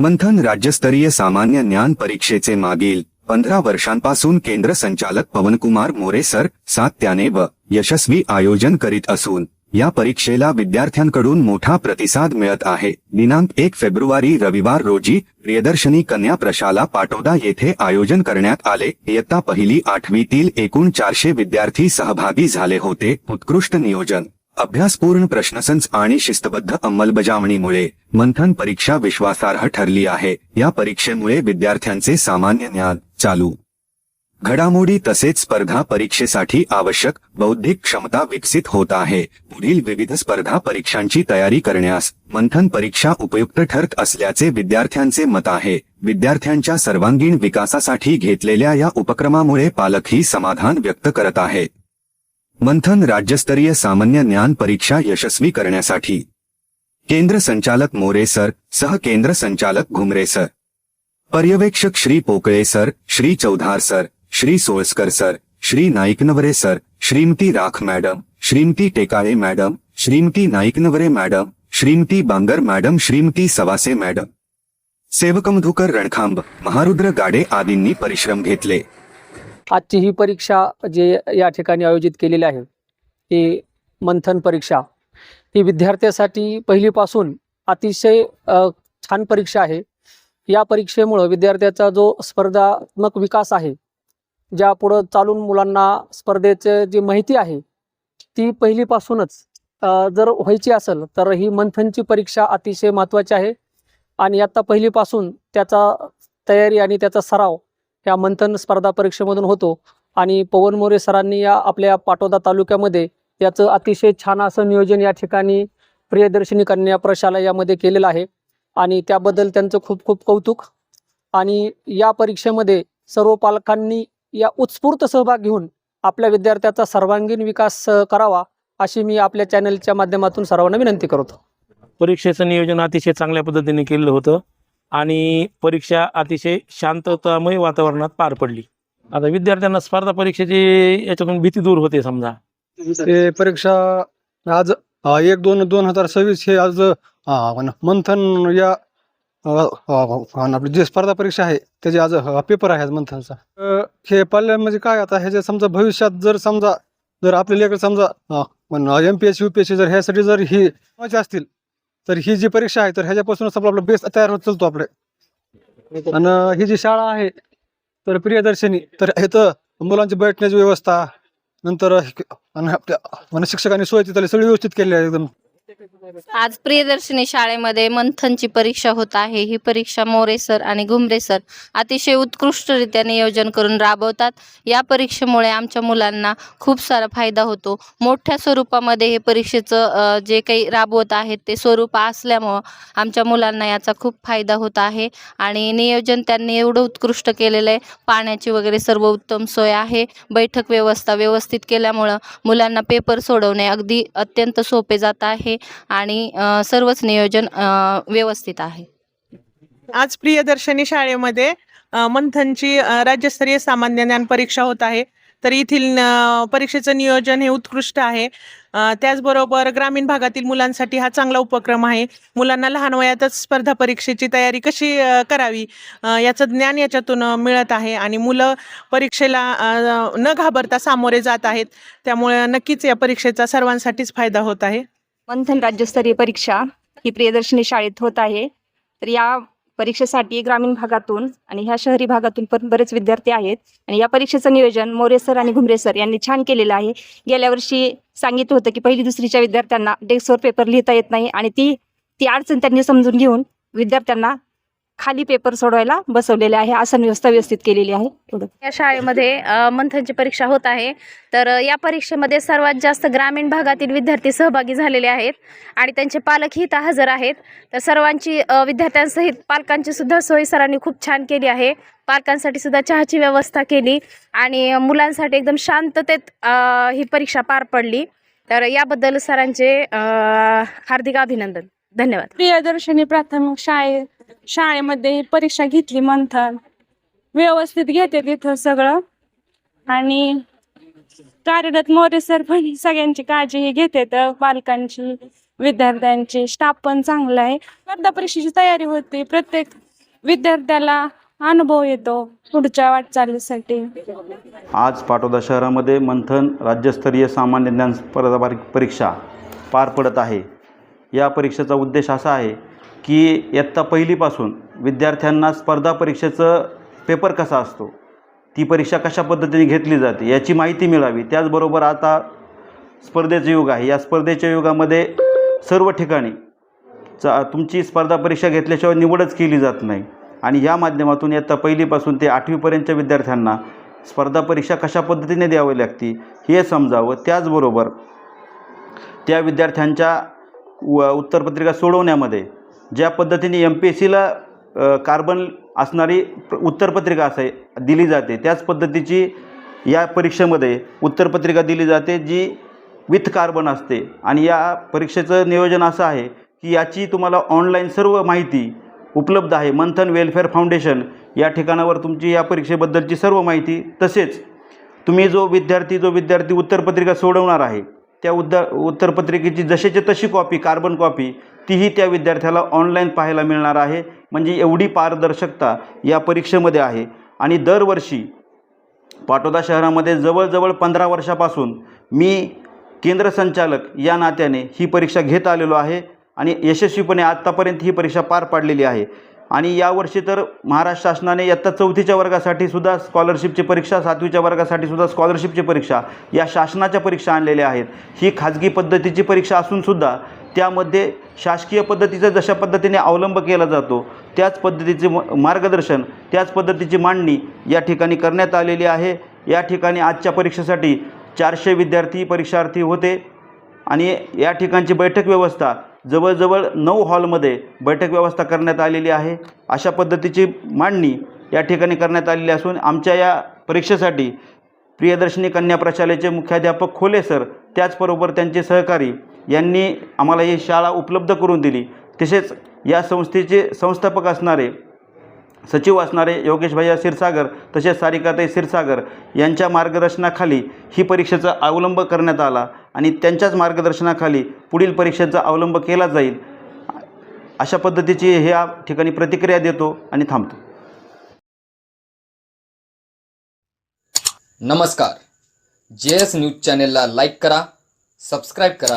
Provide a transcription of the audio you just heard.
मंथन राज्यस्तरीय सामान्य ज्ञान परीक्षेचे मागील पंधरा वर्षांपासून केंद्र संचालक पवनकुमार मोरे सर सातत्याने व यशस्वी आयोजन करीत असून या परीक्षेला विद्यार्थ्यांकडून मोठा प्रतिसाद मिळत आहे. दिनांक एक फेब्रुवारी रविवार रोजी प्रियदर्शनी कन्या प्रशाला पाटोदा येथे आयोजन करण्यात आले. इयत्ता पहिली आठवीतील एकूण चारशे विद्यार्थी सहभागी झाले होते. उत्कृष्ट नियोजन अभ्यासपूर्ण प्रश्नसंच आणि शिस्तबद्ध अंमलबजावणीमुळे मंथन परीक्षा विश्वासार्ह ठरली आहे. या परीक्षेमुळे विद्यार्थ्यांचे सामान्य ज्ञान चालू. घडामोडी तसेच स्पर्धा परीक्षेसाठी आवश्यक बौद्धिक क्षमता विकसित होत आहे. पुढील विविध स्पर्धा परीक्षांची तयारी करण्यास मंथन परीक्षा उपयुक्त ठरत असल्याचे विद्यार्थ्यांचे मत आहे. विद्यार्थ्यांच्या सर्वांगीण विकासासाठी घेतलेल्या या उपक्रमामुळे पालकही समाधान व्यक्त करत आहेत मंथन राज्यस्तरीय सामान्य ज्ञान परीक्षा यशस्वी करण्यासाठी. केंद्र संचालक मोरे सर, सह केंद्र संचालक घुमरे सर. पर्यवेक्षक Shri Pokale sir, Shri Chaudhar sir, Shri Solaskar sir, Shri Naiknaware sir, Shrimati Rakh madam, Shrimati Tekale madam, Shrimati Naiknaware madam, Shrimati Bangar madam, Shrimati Savase madam. सेवकमधुकर Rankhamb, Maharudra Gade आदींनी परिश्रम घेतले. आजची ही परीक्षा जे या ठिकाणी आयोजित केलेली आहे ही मंथन परीक्षा ही विद्यार्थ्यासाठी पहिलीपासून अतिशय छान परीक्षा आहे. या परीक्षेमुळं विद्यार्थ्याचा जो स्पर्धात्मक विकास आहे ज्या पुढं चालून मुलांना स्पर्धेचे जी माहिती आहे ती पहिलीपासूनच जर व्हायची असेल तर ही मंथनची परीक्षा अतिशय महत्त्वाची आहे. आणि आत्ता पहिलीपासून त्याचा तयारी आणि त्याचा सराव ह्या मंथन स्पर्धा परीक्षेमधून होतो. आणि पवन मोरे सरांनी या आपल्या पाटोदा तालुक्यामध्ये याचं अतिशय छान असं नियोजन या ठिकाणी प्रियदर्शनी कन्या प्रशाला यामध्ये केलेलं आहे. आणि त्याबद्दल त्यांचं खूप खूप कौतुक. आणि या परीक्षेमध्ये सर्व पालकांनी या उत्स्फूर्त सहभाग घेऊन आपल्या विद्यार्थ्याचा सर्वांगीण विकास करावा अशी मी आपल्या चॅनलच्या माध्यमातून सर्वांना विनंती करतो. परीक्षेचं नियोजन अतिशय चांगल्या पद्धतीने केलेलं होतं. आणि परीक्षा अतिशय शांततामय वातावरणात पार पडली. आता विद्यार्थ्यांना स्पर्धा परीक्षेची याच्यातून भीती दूर होते समजा. ते परीक्षा आज अ, एक दोन दोन हजार सव्वीस हे आज अ, मंथन या अ, अ, आपली जी स्पर्धा परीक्षा आहे त्याचे आज अ, पेपर आहे आज मंथनचा. अ, हे पाल्य म्हणजे काय आता ह्याच्या समजा भविष्यात जर समजा जर आपले लेकर समजा M P S U P S C जर ह्यासाठी जर ही असतील तर ही जी परीक्षा आहे तर ह्याच्यापासूनच आपला आपला बेस तयार होत चालतो आपले. आणि ही जी शाळा आहे तर प्रियदर्शनी तर इथं मुलांची बैठण्याची व्यवस्था नंतर आणि आपल्या शिक्षकांनी सोय तिथली सगळी व्यवस्थित केली आहे एकदम. आज प्रियदर्शनी शाळेमध्ये मंथनची परीक्षा होत आहे. ही परीक्षा मोरे सर आणि घुमरे सर अतिशय उत्कृष्टरित्या नियोजन करून राबवतात. या परीक्षेमुळे आमच्या मुलांना खूप सारा फायदा होतो. मोठ्या स्वरूपामध्ये हे परीक्षेचं जे काही राबवत आहेत ते स्वरूप असल्यामुळं आमच्या मुलांना याचा खूप फायदा होत आहे. आणि नियोजन त्यांनी एवढं उत्कृष्ट केलेलं आहे. पाण्याची वगैरे सर्व उत्तम सोय आहे. बैठक व्यवस्था व्यवस्थित केल्यामुळं मुलांना पेपर सोडवणे अगदी अत्यंत सोपे जात आहे. आणि सर्वच नियोजन व्यवस्थित आहे. आज प्रियदर्शनी शाळेमध्ये मंथनची राज्यस्तरीय सामान्य ज्ञान परीक्षा होत आहे. तर येथील परीक्षेचं नियोजन हे उत्कृष्ट आहे. त्याचबरोबर ग्रामीण भागातील मुलांसाठी हा चांगला उपक्रम आहे. मुलांना लहान वयातच स्पर्धा परीक्षेची तयारी कशी करावी याचं ज्ञान याच्यातून मिळत आहे. आणि मुलं परीक्षेला न घाबरता सामोरे जात आहेत. त्यामुळे नक्कीच या परीक्षेचा सर्वांसाठीच फायदा होत आहे. मंथन राज्यस्तरीय परीक्षा ही प्रियदर्शनी शाळेत होत आहे. तर या परीक्षेसाठी ग्रामीण भागातून आणि ह्या शहरी भागातून पण बरेच विद्यार्थी आहेत. आणि या परीक्षेचं नियोजन मोरे सर आणि घुमरे सर यांनी छान केलेलं आहे. गेल्या वर्षी सांगितलं होतं की पहिली दुसरीच्या विद्यार्थ्यांना डेस्कवर पेपर लिहिता येत नाही आणि ती ती अडचण त्यांनी समजून घेऊन विद्यार्थ्यांना खाली पेपर सोडवायला बसवलेले आहे. आसन व्यवस्था व्यवस्थित केलेली आहे. या शाळेमध्ये मंथनची परीक्षा होत आहे. तर या परीक्षेमध्ये सर्वात जास्त ग्रामीण भागातील विद्यार्थी सहभागी झालेले आहेत आणि त्यांचे पालकही इथं हजर आहेत. तर सर्वांची विद्यार्थ्यांसहित पालकांची सुद्धा सोय सरांनी खूप छान केली आहे. पालकांसाठी सुद्धा चहाची व्यवस्था केली आणि मुलांसाठी एकदम शांततेत ही परीक्षा पार पडली. तर याबद्दल सरांचे अ, हार्दिक अभिनंदन. धन्यवाद. प्रियदर्शनी प्राथमिक शाळे शाळेमध्ये परीक्षा घेतली मंथन व्यवस्थित घेते तिथं सगळं. आणि कार्यरत मोरे सर पण सगळ्यांची काळजी घेते तर पालकांची विद्यार्थ्यांची स्टाफ पण चांगला आहे. स्पर्धा परीक्षेची तयारी होते. प्रत्येक विद्यार्थ्याला अनुभव येतो पुढच्या वाटचालीसाठी. आज पाटोदा शहरामध्ये मंथन राज्यस्तरीय सामान्य ज्ञान स्पर्धा परीक्षा पार पडत आहे. या परीक्षेचा उद्देश असा आहे की इयत्ता पहिलीपासून विद्यार्थ्यांना स्पर्धा परीक्षेचं पेपर कसा असतो? ती परीक्षा कशा पद्धतीने घेतली जाते? याची माहिती मिळावी. त्याचबरोबर आता स्पर्धेचं युग आहे. या स्पर्धेच्या युगामध्ये सर्व ठिकाणी चा तुमची स्पर्धा परीक्षा घेतल्याशिवाय निवडच केली जात नाही. आणि या माध्यमातून इयत्ता पहिलीपासून ते आठवीपर्यंतच्या विद्यार्थ्यांना स्पर्धा परीक्षा कशा पद्धतीने द्यावी लागती हे समजावं. त्याचबरोबर त्या विद्यार्थ्यांच्या व उत्तरपत्रिका सोडवण्यामध्ये ज्या पद्धतीने एम पी एस सीला कार्बन असणारी उत्तरपत्रिका असे दिली जाते त्याच पद्धतीची या परीक्षेमध्ये उत्तरपत्रिका दिली जाते जी विथ कार्बन असते. आणि या परीक्षेचं नियोजन असं आहे की याची तुम्हाला ऑनलाईन सर्व माहिती उपलब्ध आहे. मंथन वेलफेअर फाउंडेशन या ठिकाणावर तुमची या परीक्षेबद्दलची सर्व माहिती तसेच तुम्ही जो विद्यार्थी जो विद्यार्थी उत्तरपत्रिका सोडवणार आहे त्या उद्दा उत्तरपत्रिकेची जसेची तशी कॉपी कार्बन कॉपी तीही त्या विद्यार्थ्याला ऑनलाईन पाहायला मिळणार आहे म्हणजे एवढी पारदर्शकता या परीक्षेमध्ये आहे. आणि दरवर्षी पाटोदा शहरामध्ये जवळजवळ पंधरा वर्षापासून मी केंद्र संचालक या नात्याने ही परीक्षा घेत आलेलो आहे आणि यशस्वीपणे आत्तापर्यंत ही परीक्षा पार पाडलेली आहे. आणि यावर्षी तर महाराष्ट्र शासनाने इयत्ता चौथीच्या वर्गासाठी सुद्धा स्कॉलरशिपची परीक्षा सातवीच्या वर्गासाठी सुद्धा स्कॉलरशिपची परीक्षा या शासनाच्या परीक्षा आणलेल्या आहेत. ही खाजगी पद्धतीची परीक्षा असूनसुद्धा त्यामध्ये शासकीय पद्धतीचा जशा पद्धतीने अवलंब केला जातो त्याच पद्धतीचे म मार्गदर्शन त्याच पद्धतीची मांडणी या ठिकाणी करण्यात आलेली आहे. या ठिकाणी आजच्या परीक्षेसाठी चारशे विद्यार्थी परीक्षार्थी होते आणि या ठिकाणची बैठक व्यवस्था जवळजवळ नऊ हॉलमध्ये बैठक व्यवस्था करण्यात आलेली आहे. अशा पद्धतीची मांडणी या ठिकाणी करण्यात आलेली असून आमच्या या परीक्षेसाठी प्रियदर्शनी कन्या प्रशालेचे मुख्याध्यापक खोले सर त्याचबरोबर त्यांचे सहकारी यांनी आम्हाला ही शाळा उपलब्ध करून दिली. तसेच या संस्थेचे संस्थापक असणारे सचिव असणारे योगेश भैया क्षीरसागर तसेच सारिकाताई क्षीरसागर यांच्या मार्गदर्शनाखाली ही परीक्षेचा अवलंब करण्यात आला आणि त्यांच्याच मार्गदर्शनाखाली पुढील परीक्षेचा अवलंब केला जाईल अशा पद्धतीची ह्या ठिकाणी प्रतिक्रिया देतो आणि थांबतो. नमस्कार. जे एस न्यूज चॅनेलला लाईक करा सबस्क्राईब करा